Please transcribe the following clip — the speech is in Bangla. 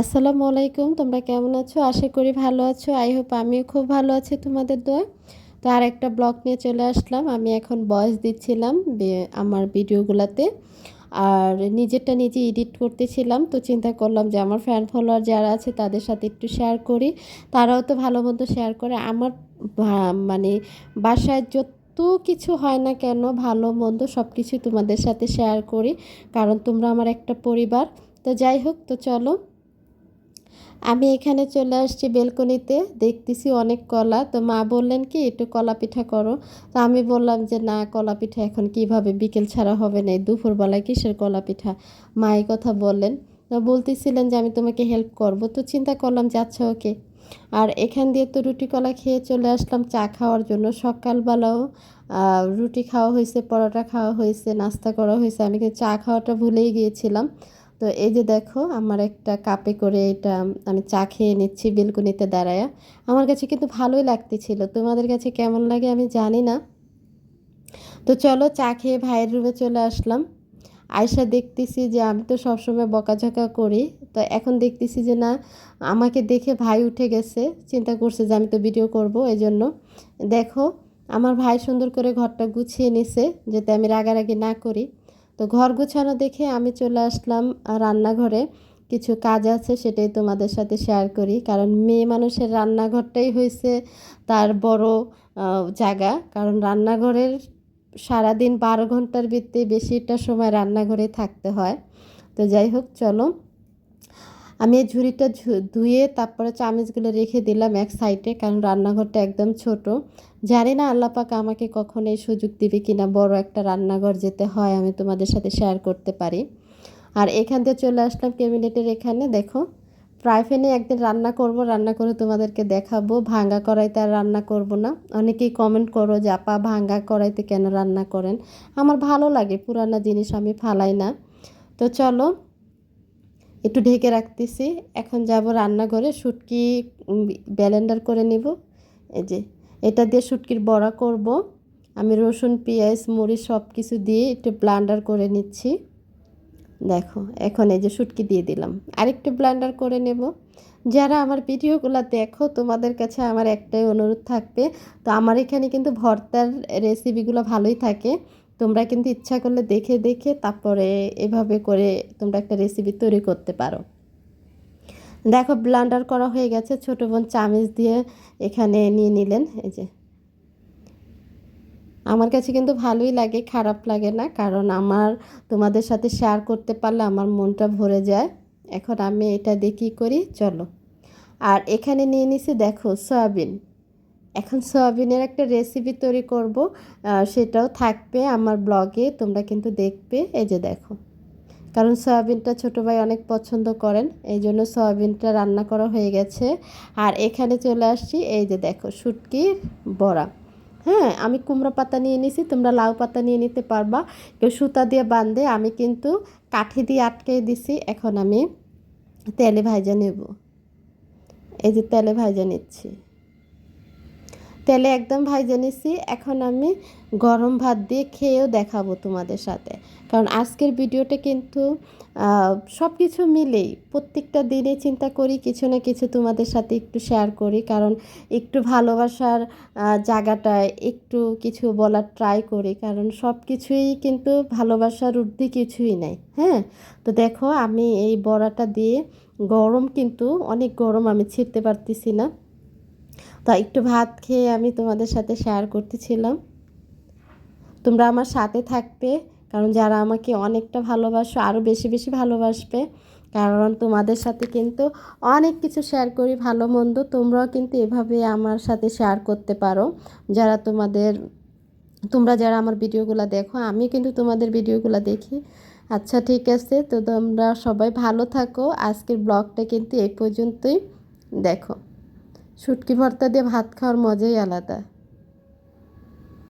আসসালামু আলাইকুম, তোমরা কেমন আছো? আশা করি ভালো আছো। আই হোপ আমিও খুব ভালো আছি তোমাদের দোয়া। তো আর একটা ব্লগ নিয়ে চলে আসলাম। আমি এখন বয়স দিচ্ছিলাম আমার ভিডিওগুলোতে। আর নিজেরটা নিজে এডিট করতেছিলাম। তো চিন্তা করলাম যে আমার ফ্যান ফলোয়ার যারা আছে, তাদের সাথে একটু শেয়ার করি। তারাও তো ভালো মন্দ শেয়ার করে। আমার মানে বাসায় যত কিছু হয় না কেন, ভালো মন্দ সব কিছু তোমাদের সাথে শেয়ার করি। কারণ তোমরা আমার একটা পরিবার। তো যাই হোক, তো চলো আমি এখানে চলে আসছি বেলকনিতে, দেখতেছি অনেক কলা। তো মা বললেন কি, একটু কলা পিঠা করো। তো আমি বললাম যে, না, কলা পিঠা এখন কীভাবে? বিকেল ছাড়া হবে না দুপুরবেলায় কিসের কলা পিঠা? মা এই কথা বললেন। বলতেছিলেন যে, আমি তোমাকে হেল্প করব। তো চিন্তা করলাম যাচ্ছে ওকে আর এখান দিয়ে তো রুটি কলা খেয়ে চলে আসলাম চা খাওয়ার জন্য। সকালবেলাও রুটি খাওয়া হয়েছে, পরোটা খাওয়া হয়েছে, নাস্তা করা হয়েছে। আমি কিন্তু চা খাওয়াটা ভুলেই গিয়েছিলাম। তো এই যে দেখো, আমার একটা কাপে করে এটা আমি চা খেয়ে নিচ্ছি বেলকুনিতে দাঁড়ায়। আমার কাছে কিন্তু ভালোই লাগতেছিল। তোমাদের কাছে কেমন লাগে আমি জানি না। তো চলো চা খেয়ে ভাইয়ের রুমে চলে আসলাম। আয়সা দেখতেছি যে আমি তো সবসময় বকাঝকা করি। তো এখন দেখতেছি যে না, আমাকে দেখে ভাই উঠে গেছে। চিন্তা করছে যে আমি তো ভিডিও করব এই জন্য দেখো, আমার ভাই সুন্দর করে ঘরটা গুছিয়ে নিছে, যাতে আমি রাগারাগি না করি। তো ঘর গোছানো দেখে আমি চলে আসলাম রান্নাঘরে। কিছু কাজ আছে সেটাই তোমাদের সাথে শেয়ার করি। কারণ মেয়ে মানুষের রান্নাঘরটাই হয়েছে তার বড় জায়গা। কারণ রান্নাঘরের সারাদিন বারো ঘণ্টার ভিত্তি বেশিটা সময় রান্নাঘরে থাকতে হয়। তো যাই হোক, চলো। আমি এই ঝুড়িটা ধুয়ে তারপরে চামিচগুলো রেখে দিলাম এক সাইডে কারণ রান্নাঘরটা একদম ছোট। জানি না আল্লাপাক আমাকে কখন এই সুযোগ দিবে কিনা বড় একটা রান্নাঘর যেতে হয়, আমি তোমাদের সাথে শেয়ার করতে পারি। আর এখান থেকে চলে আসলাম ক্যাবিনেটের এখানে, দেখো। ফ্রাই একদিন রান্না করব, রান্না করে তোমাদেরকে দেখাবো। ভাঙ্গা কড়াইতে আর রান্না করব না। অনেকেই কমেন্ট করো যে, আপা, ভাঙ্গা কড়াইতে কেন রান্না করেন? আমার ভালো লাগে, পুরানা জিনিস আমি ফালাই না। তো চলো একটু ঢেকে রাখতেছি। এখন যাব রান্নাঘরে, শুটকি ব্যালেন্ডার করে নিব। এই যে, এটা দিয়ে শুটকির বড়া করব। আমি রসুন, পেঁয়াজ, মরিচ সব কিছু দিয়ে একটু ব্লান্ডার করে নিচ্ছি। দেখো, এখন এই যে শুটকি দিয়ে দিলাম। আরেকটু ব্লান্ডার করে নেব। যারা আমার ভিডিওগুলো দেখো, তোমাদের কাছে আমার একটাই অনুরোধ থাকবে। তো আমার এখানে কিন্তু ভর্তার রেসিপিগুলো ভালোই থাকে। তোমরা কিন্তু ইচ্ছা করলে দেখে দেখে তারপরে এভাবে করে তোমরা একটা রেসিপি তৈরি করতে পারো। দেখো ব্লান্ডার করা হয়ে গেছে, ছোটো বোন চামিচ দিয়ে এখানে নিয়ে নিলেন, এই যে। আমার কাছে কিন্তু ভালোই লাগে, খারাপ লাগে না, কারণ আমার তোমাদের সাথে শেয়ার করতে পারলে আমার মনটা ভরে যায়। এখন আমি এটা দিয়ে কী করি? চলো। আর এখানে নিয়ে নিছি, দেখো, সয়াবিন। এখন সয়াবিনের একটা রেসিপি তৈরি করব। সেটাও থাকবে আমার ব্লগে তোমরা কিন্তু দেখবে। এই যে দেখো, কারণ সয়াবিনটা ছোটো ভাই অনেক পছন্দ করেন, এই জন্য সয়াবিনটা রান্না করা হয়ে গেছে। আর এখানে চলে আসছি, এই যে দেখো, শুটকির বড়া। হ্যাঁ আমি কুমড়ো পাতা নিয়ে নিছি, তোমরা লাউ পাতা নিয়ে নিতে পারবা। কেউ সুতা দিয়ে বাঁধে, আমি কিন্তু কাঠি দিয়ে আটকে দিছি, এখন আমি তেলে ভাজা নেব। এই যে তেলে ভাজা নিচ্ছি। তেলে একদম ভাইজে নিছি। এখন আমি গরম ভাত দিয়ে খেয়েও দেখাবো তোমাদের সাথে। কারণ আজকের ভিডিওটা কিন্তু সব কিছু মিলেই প্রত্যেকটা দিনে চিন্তা করি, কিছু না কিছু তোমাদের সাথে একটু শেয়ার করি। কারণ একটু ভালোবাসার জায়গাটায় একটু কিছু বলার ট্রাই করি। কারণ সব কিছুই কিন্তু ভালোবাসার ঊর্ধ্বে কিছুই নাই হ্যাঁ? তো দেখো, আমি এই বড়াটা দিয়ে গরম কিন্তু, অনেক গরম আমি ছিঁড়তে পারতেছি না। তা একটু ভাত খেয়ে আমি তোমাদের সাথে শেয়ার করতেছিলাম। তোমরা আমার সাথে থাকবে, কারণ যারা আমাকে অনেকটা ভালোবাসো আরও বেশি বেশি ভালোবাসবে, কারণ তোমাদের সাথে কিন্তু অনেক কিছু শেয়ার করি, ভালো মন্দ, তোমরাও কিন্তু এভাবে আমার সাথে শেয়ার করতে পারো। যারা তোমাদের, তোমরা যারা আমার ভিডিওগুলো দেখো, আমি কিন্তু তোমাদের ভিডিওগুলো দেখি। আচ্ছা ঠিক আছে, তো তোমরা সবাই ভালো থাকো। আজকের ব্লগটা কিন্তু এই পর্যন্তই। দেখো। শুটকি ভর্তা দিয়ে ভাত খাওয়ার মজাই আলাদা।